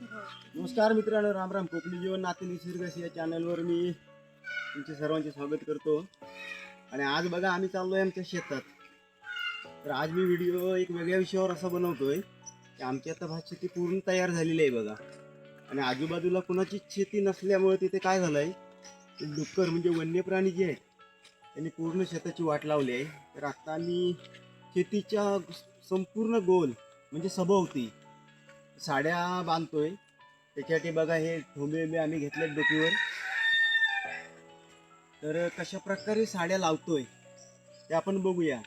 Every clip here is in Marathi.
नमस्कार मित्रांनो राम राम कोकणी जीवन नाते निसर्गस या चॅनलवर मी तुमचे सर्वांचे स्वागत करतो. आणि आज बघा आम्ही चाललो आहे आमच्या शेतात. तर आज मी व्हिडिओ एक वेगळ्या विषयावर असा बनवतोय की आमची आता भात शेती पूर्ण तयार झालेली आहे बघा. आणि आजूबाजूला कुणाची शेती नसल्यामुळे तिथे काय झालं आहे डुक्कर म्हणजे वन्य प्राणी जे आहेत त्यांनी पूर्ण शेताची वाट लावली आहे. तर आता आम्ही शेतीच्या संपूर्ण गोल म्हणजे सभोवती साड्या बांधतोय. त्याच्यासाठी बघा हे ठोंबे बिंबे आम्ही घेतलेत डोकीवर. तर कशा प्रकारे साड्या लावतोय ते आपण बघूया.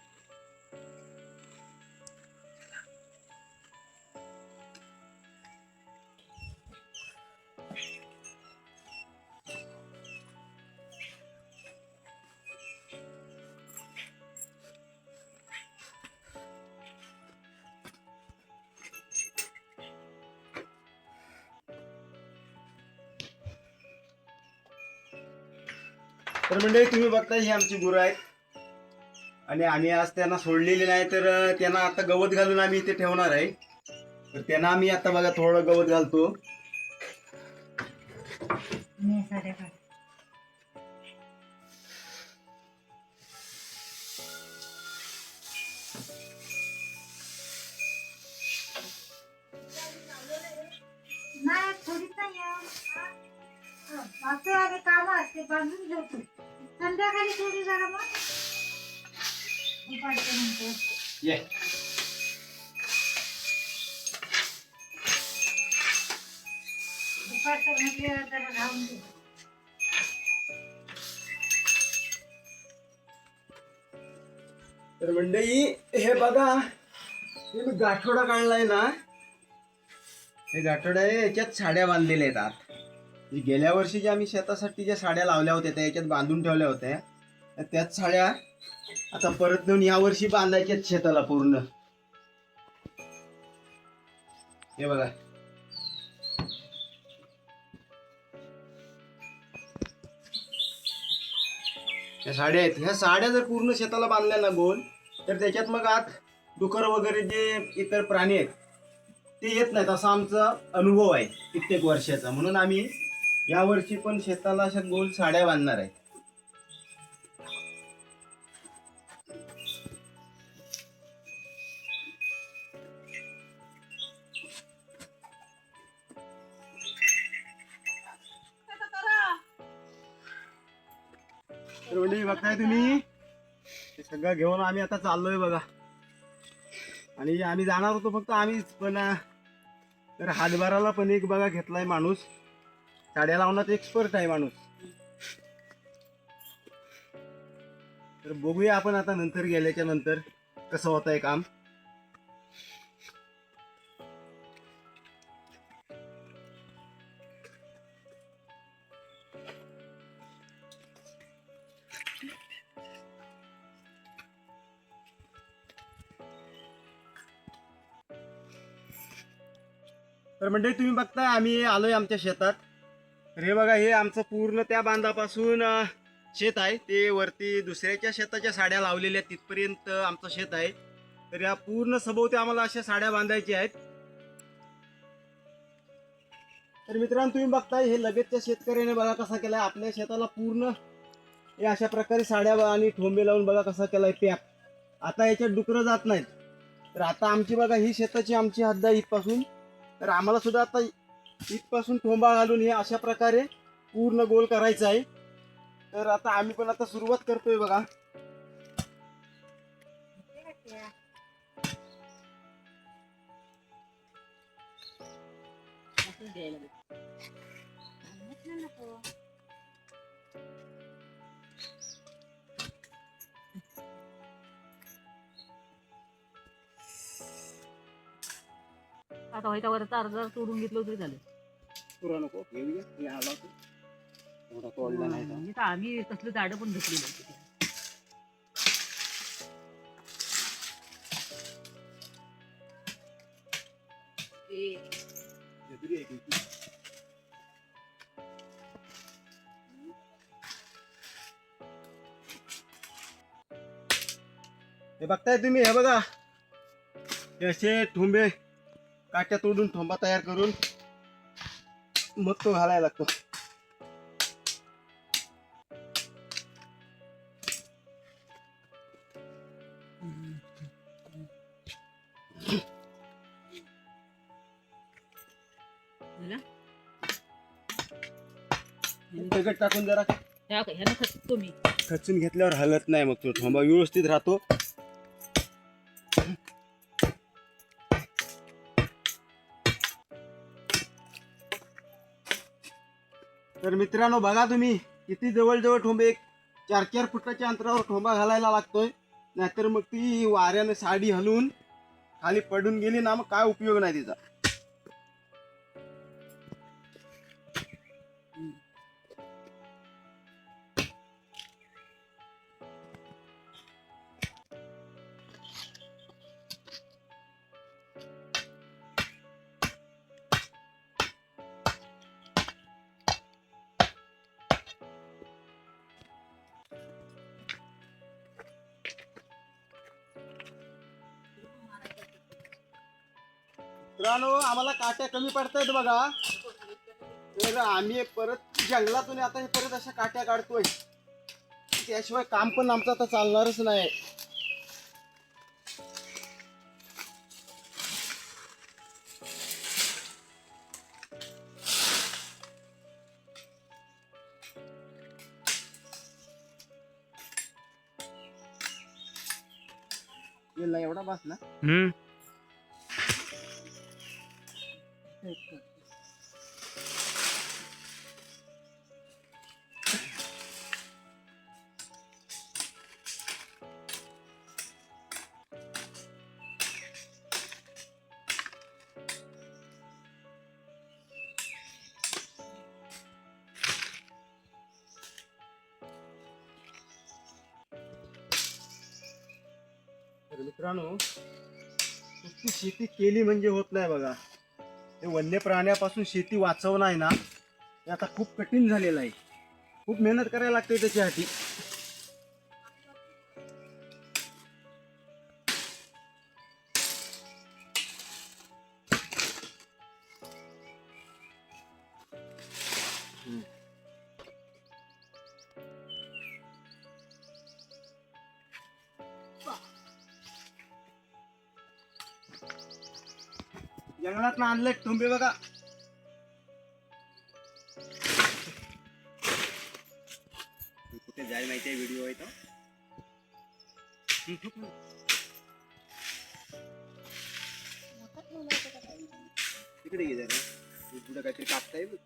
तर म्हणजे तुम्ही बघताय ही आमची गुरं आहेत. आणि आम्ही आज त्यांना सोडलेले नाही तर त्यांना आता गवत घालून आम्ही इथे ठेवणार आहे. तर त्यांना आम्ही आता बघा थोडं गवत घालतो. नाही थोडीच नाही काम असते बांधून घेतो जरा मग. नंतर. ये. जरा दे. तर मंडळी हे बघा हे मी गाठोडा काढलाय ना. हे गाठोडा आहे याच्यात साड्या बांधलेल्या आहेत आत. म्हणजे गेल्या वर्षी ज्या आम्ही शेतासाठी ज्या साड्या लावल्या होत्या त्या याच्यात बांधून ठेवल्या होत्या. तर त्याच साड्या आता परत नेऊन या वर्षी बांधायच्यात शेताला पूर्ण. हे बघा. या साड्या आहेत. ह्या साड्या जर पूर्ण शेताला बांधल्या ना गोल तर त्याच्यात मग आत डुकर वगैरे जे इतर प्राणी आहेत ते येत नाहीत. असा आमचा अनुभव आहे कित्येक वर्षाचा. म्हणून आम्ही या वर्षी पण शेताला अशा गोल साड्या बांधणार आहे तर बघताय तुम्ही? हे सगळं घेऊन आम्ही आता चाललोय बघा. आणि आम्ही जाणार होतो फक्त आम्हीच पण तर हातभाराला पण एक बघा घेतलाय माणूस. साड्या लावण्यात एक्सपर्ट आहे माणूस. तर बघूया आपण आता नंतर गेल्याच्यानंतर कसं होत आहे काम. तर म्हणजे तुम्ही बघताय आम्ही आलोय आमच्या शेतात. तर हे बघा हे आमचं पूर्ण त्या बांधापासून शेत आहे. ते वरती दुसऱ्याच्या शेताच्या साड्या लावलेल्या आहेत. तिथपर्यंत आमचं शेत आहे. तर या पूर्ण सभोवती आम्हाला अशा साड्या बांधायच्या आहेत. तर मित्रांनो तुम्ही बघताय हे लगेचच्या शेतकऱ्याने बघा कसा केलाय आपल्या शेताला पूर्ण हे अशा प्रकारे साड्या आणि ठोंबे लावून बघा कसा केलाय त्या आता याच्यात डुकरं जात नाहीत. तर आता आमची बघा ही शेताची आमची हद्द आहे इथपासून. तर आम्हाला सुद्धा आता इथपासून ठोंबा घालून हे अशा प्रकारे पूर्ण गोल करायचं आहे. तर आता आम्ही पण आता सुरुवात करतोय बघा. आता व्हायच्यावरचा अर्ज सोडून घेतलं तरी झालं पुरा नको हे आला तो. एवढा तोडला नाही का? म्हणजे तर आम्ही तसलं झाडं पण घेतलेली. हे तरी एक इथे. हे बघताय तुम्ही हे बघा हे असे ठोंबे काट्या तोडून ठोंबा तयार करून मग तो घालायला लागतो? दगड टाकून जरा मी. खचून घेतल्यावर हलत नाही मग तो थांबा व्यवस्थित राहतो. तर मित्रांनो बघा तुम्ही किती जवळजवळ ठोंबे एक चार चार फुटाच्या अंतरावर ठोंबा घालायला लागतोय. नाहीतर मग ती वाऱ्यानं साडी हलवून खाली पडून गेली ना मग काय उपयोग नाही तिचा. मित्रांनो आम्हाला काट्या कमी पडतायत बघा. तर आम्ही परत जंगलातून आता हे परत अशा काट्या काढतोय. त्याशिवाय काम पण आमचं आता चालणारच नाही. एवढा बस ना. तर मित्रांनो नुसती शेती केली म्हणजे होत नाही हे वन्य प्राण्यापासून शेती वाचवणं आहे ना हे आता खूप कठीण झालेलं आहे. खूप मेहनत करायला लागते त्याच्यासाठी. जंगलात आणले तुंबे बघा. कुठे जाय माहिती आहे व्हिडिओ आहे तो? तिकडे गे जरा. पुढे काहीतरी कापताय. बघ.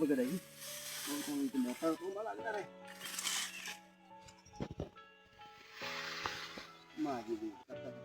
बघत आहे. मग तो इथे मोठा टोंबा लागणार आहे माझी देव. मी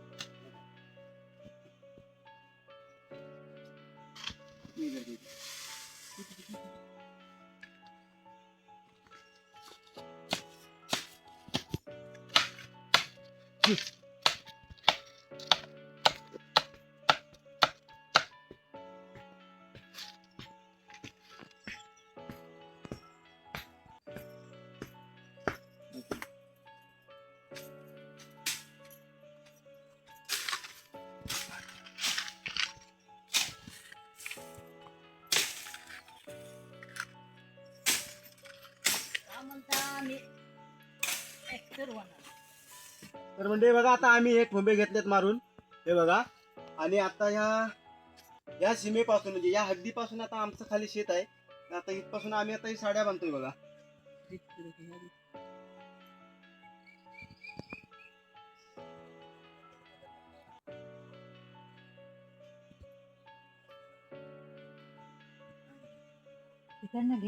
तर म्हणजे बघा आता आम्ही एक ठोंबे घेतलेत मारून. हे बघा. आणि आता ह्या या सीमेपासून म्हणजे या हद्दीपासून आता आमचं खाली शेत आहे. आता इथपासून आम्ही आता ही साड्या बांधतोय बघा.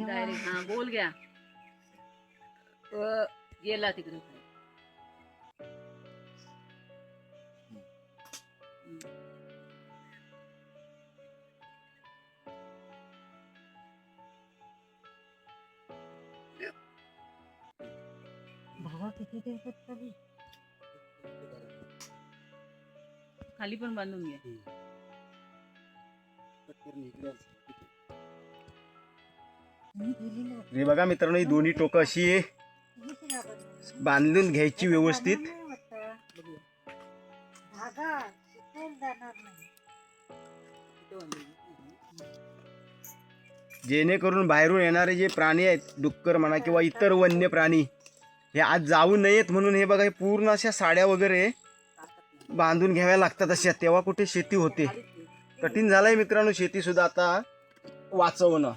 डायरेक्ट हा बोल घ्या. गेला तिकडे. खाली पण बांधून घ्या दिलेलं हे बघा मित्रांनो ही दोन्ही टोकं अशी बांधून घ्यायची व्यवस्थित. जेणेकरून बाहेरून येणारे जे प्राणी आहेत डुक्कर म्हणा किंवा इतर वन्य प्राणी हे आज जाऊ नयेत म्हणून हे बघा हे पूर्ण अशा साड्या वगैरे बांधून घ्याव्या लागतात अशा तेव्हा कुठे शेती होते. कठीण झालंय मित्रांनो शेती सुद्धा आता वाचवणं.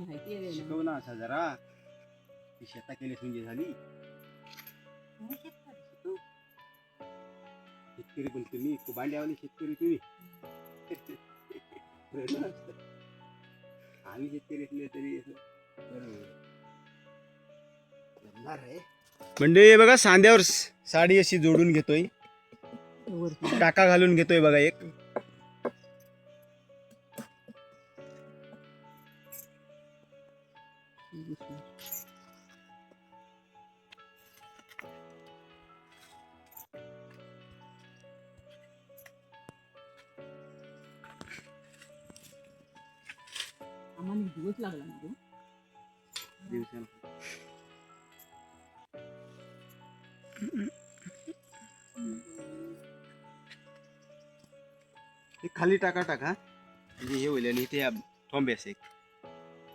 माहिती आहे शिकव ना असा जरा. ती शेता केली म्हणजे झाली? शेतकरी. शेतकरी पण तुम्ही. कुबांड्यावाले शेतकरी तुम्ही. असतं. आम्ही शेतकरी असले तरी असं. बरं. जमणार आहे. म्हणजे बघा सांध्यावर स- साडी अशी जोडून घेतोय. टाका घालून घेतोय बघा एक. आम्हाला दिवस लागला ना गं. दिवसाला. ते खाली टाका टाका. म्हणजे हे होईल आणि ते थांबे असे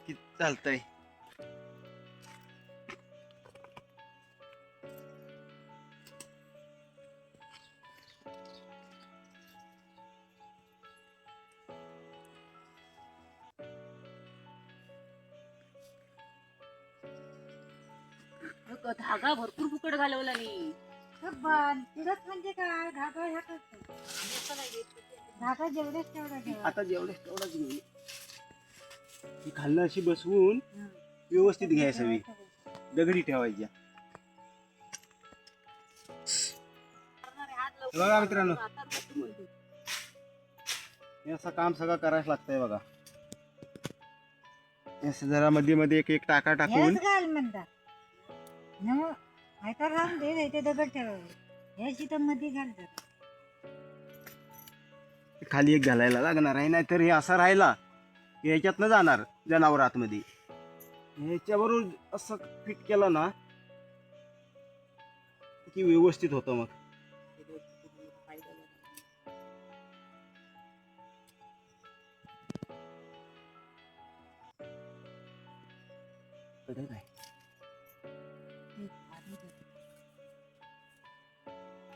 की चालतंय. धागा भरपूर फुकट घालवला बाण, तिडक म्हणजे काय? धागा ह्यातच. धागा जेवढेच तेवढा ठेवा. आता जेवढे तेवढाच घेऊ. ती खालनं अशी बसवून हं. व्यवस्थित घ्यायची हवी दगडी ठेवायच्या. बघा मित्रांनो. हे असं काम सगळं करायला लागतंय बघा. हे असं जरा मध्ये मध्ये एक एक टाका टाकून. हेच घाल म्हणतात. न नाहीतर राहून दे नाही ते दगड ठेवावे. ह्याची तर मध्ये घालतात खाली एक घालायला लागणार आहे नाहीतर हे असा राहिला की ह्याच्यातनं जाणार जनावर आतमध्ये ह्याच्याबरोबर असं फिट केलं ना की व्यवस्थित होतं मग. काय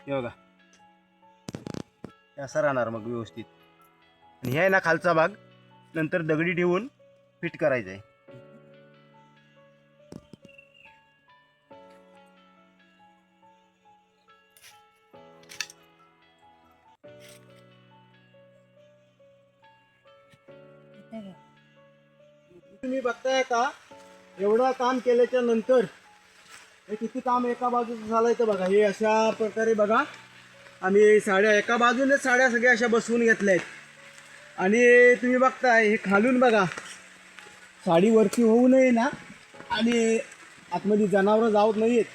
हे बघा हे असं राहणार मग व्यवस्थित. आणि हे आहे ना खालचा भाग. नंतर दगडी ठेवून फिट करायचा आहे तुम्ही बघताय का? एवढं काम केल्याच्यानंतर हे किती काम एका बाजूचं झालं तर बघा हे अशा प्रकारे बघा. आम्ही साड्या एका बाजूनेच साड्या सगळ्या अशा बसवून घेतल्या आहेत. आणि तुम्ही बघताय हे खालून बघा. साडी वरती होऊ नये ना आणि आतमध्ये जनावरं जावत आहेत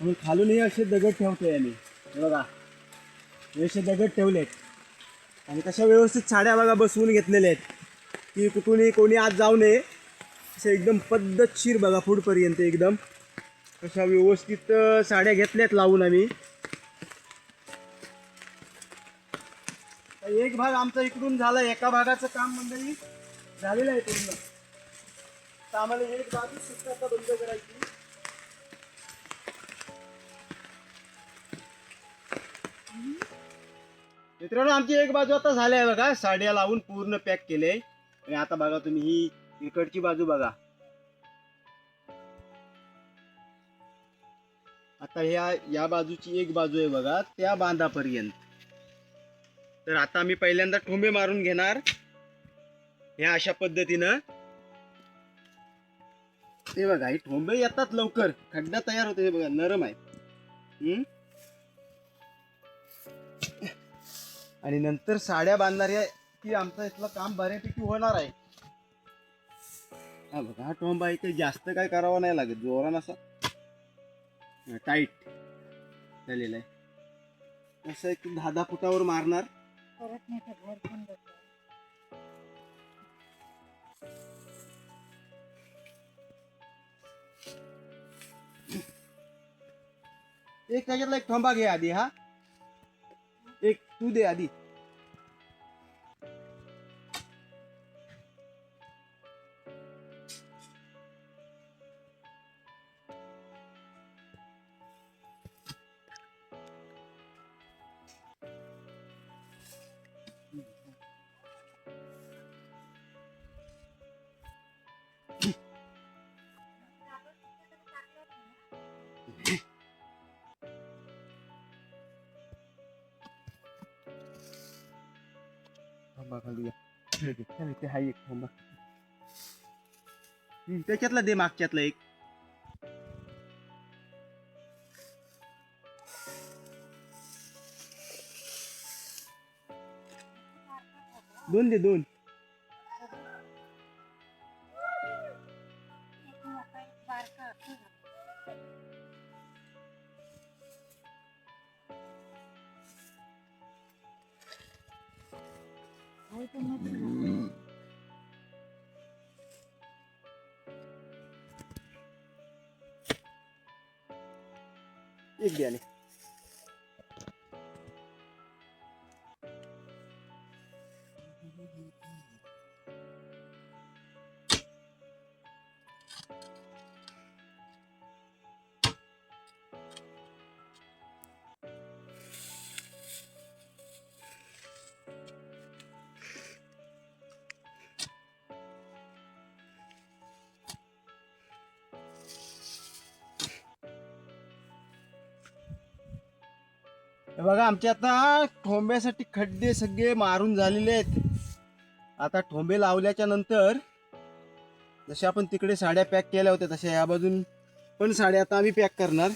म्हणून खालून हे असे दगड ठेवतोय आम्ही. बघा. हे असे दगड आहेत आणि कशा व्यवस्थित साड्या बघा बसवून घेतलेल्या आहेत. की कुठूनही कोणी आज जाऊ नये. असं एकदम पद्धतशीर बघा पुढपर्यंत एकदम. अशा व्यवस्थित साड्या घेतल्यात लावून आम्ही. एक भाग आमचा इकडून झाला एका भागाचं काम मंडळी झालेलं आहे पूर्ण. तर आम्हाला एक बाजू सुद्धा आता बंद करायची. मित्रांनो आमची एक बाजू आता झाली आहे बघा. साड्या लावून पूर्ण पॅक केले आणि आता बघा तुम्ही ही इकडची बाजू बघा. आता ह्या या बाजूची एक बाजू आहे बघा त्या बांधापर्यंत. तर आता आम्ही पहिल्यांदा ठोंबे मारून घेणार. ह्या अशा पद्धतीनं. ते बघा हे ठोंबे येतात लवकर. खड्डा तयार होतो हे बघा नरम आहे. हम्म? आणि नंतर साड्या बांधणाऱ्या की आमचं इथलं काम बऱ्यापैकी होणार आहे. हा बघा हा ठोंबा इथे जास्त काय करावं नाही लागत जोरान असा. टाईट झालेला आहे. असं एक दहा दहा फुटावर मारणार. परत नाही तर घर पण जातं. एक त्याच्यातला एक ठोंबा घे आधी हा. एक तू दे आधी. खाली घ्या. हाय एक थांबा त्याच्यातला दे मागच्यातला एक दोन दे दोन एक द्याने हे बघा आमचे आता ठोंब्यासाठी खड्डे सगळे मारून झालेले आहेत. आता ठोंबे लावल्याच्या नंतर जसे आपण तिकडे साड्या पॅक केल्या होत्या तशा या बाजून पण साड्या आता आम्ही पॅक करणार.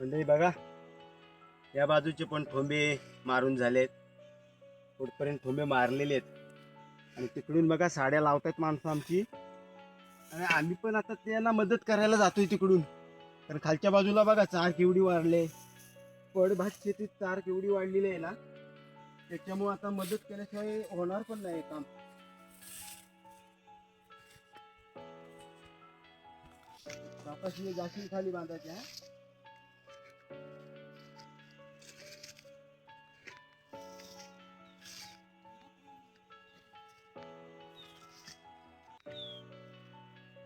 म्हणजे बघा या बाजूचे पण ठोंबे मारून झालेत. कुठपर्यंत ठोंबे मारलेले आहेत. आणि तिकडून बघा साड्या लावतात माणसं आमची. आणि आम्ही पण आता त्यांना मदत करायला जातोय तिकडून. कारण खालच्या बाजूला बघा चार केवडी वाढले. पडभात शेतीत चार केवडी वाढलेली आहे ना? त्याच्यामुळे आता मदत केल्याशिवाय होणार पण नाही काम. कापाशी जाशील खाली बांधायच्या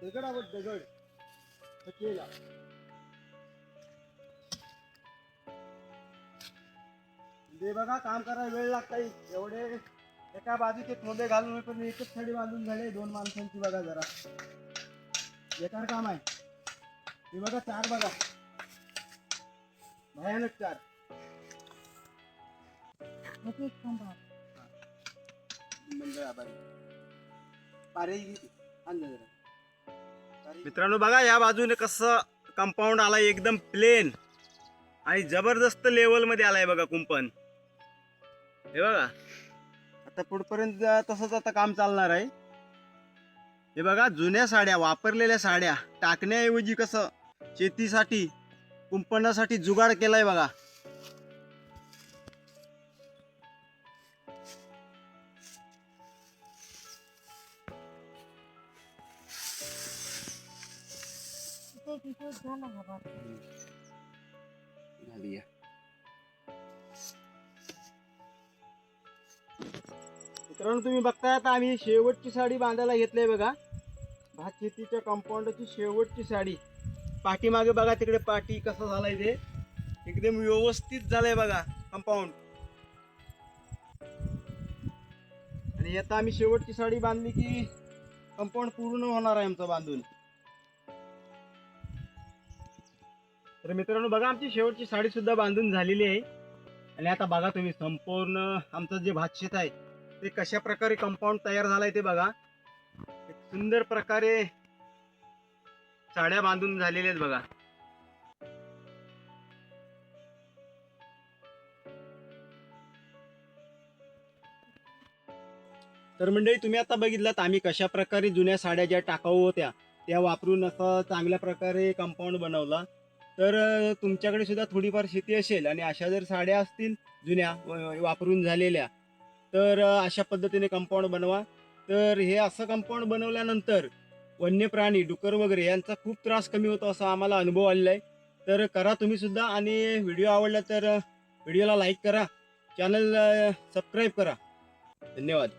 हा? दगड. केला ते बघा काम करायला वेळ लागता एवढे एका बाजूचे थोडे घालून पण एकच थडी बांधून झाले दोन माणसांची बघा जरा. बेकार काम आहे. हे बघा चार बघा. भयानक चार. मंडळ आभारी. पारे आण ना जरा. मित्रांनो बघा या बाजूने कसं कंपाऊंड आलाय एकदम प्लेन आणि जबरदस्त लेवलमध्ये आलाय बघा कुंपण. हे बघा. आता पुढपर्यंत तसंच आता काम चालणार आहे. हे बघा जुन्या साड्या वापरलेल्या साड्या टाकण्याऐवजी कसं शेतीसाठी कुंपणासाठी जुगाड केलाय बघा. तिथे तिथे झाला हा भाग. खाली या मित्रांनो तुम्ही बघताय आता आम्ही शेवटची साडी बांधायला घेतली बघा. भात शेतीच्या कंपाऊंडची शेवटची साडी. पाठीमागे बघा तिकडे पाठी कसं झालाय ते. एकदम व्यवस्थित झालंय बघा कंपाऊंड आणि आता आम्ही शेवटची साडी बांधली की कंपाऊंड पूर्ण होणार आहे आमचं बांधून. तर मित्रांनो बघा आमची शेवटची साडी सुद्धा बांधून झालेली आहे. आणि आता बघा तुम्ही संपूर्ण आमचं जे भातशेत आहे ते कशा प्रकारे कंपाऊंड तयार झालंय ते बघा. एक सुंदर प्रकारे साड्या बांधून झालेल्या आहेत बघा. तर मंडळी तुम्ही आता बघितलात आम्ही कशा प्रकारे जुन्या साड्या ज्या टाकाऊ होत्या त्या वापरून असं चांगल्या प्रकारे कंपाऊंड बनवला. तर तुमच्याकडे सुद्धा थोडीफार शेती असेल आणि अशा जर साड्या असतील जुन्या व- वापरून झालेल्या तर अशा पद्धतीने कंपाऊंड बनवा. तर हे असं कंपाऊंड बनवल्यानंतर वन्य प्राणी डुकर वगैरे यांचा खूप त्रास कमी होतो असा आम्हाला अनुभव आलेला आहे तर करा तुम्ही सुद्धा आणि व्हिडिओ आवडला तर व्हिडिओला लाईक करा. चॅनल सबस्क्राईब करा. धन्यवाद.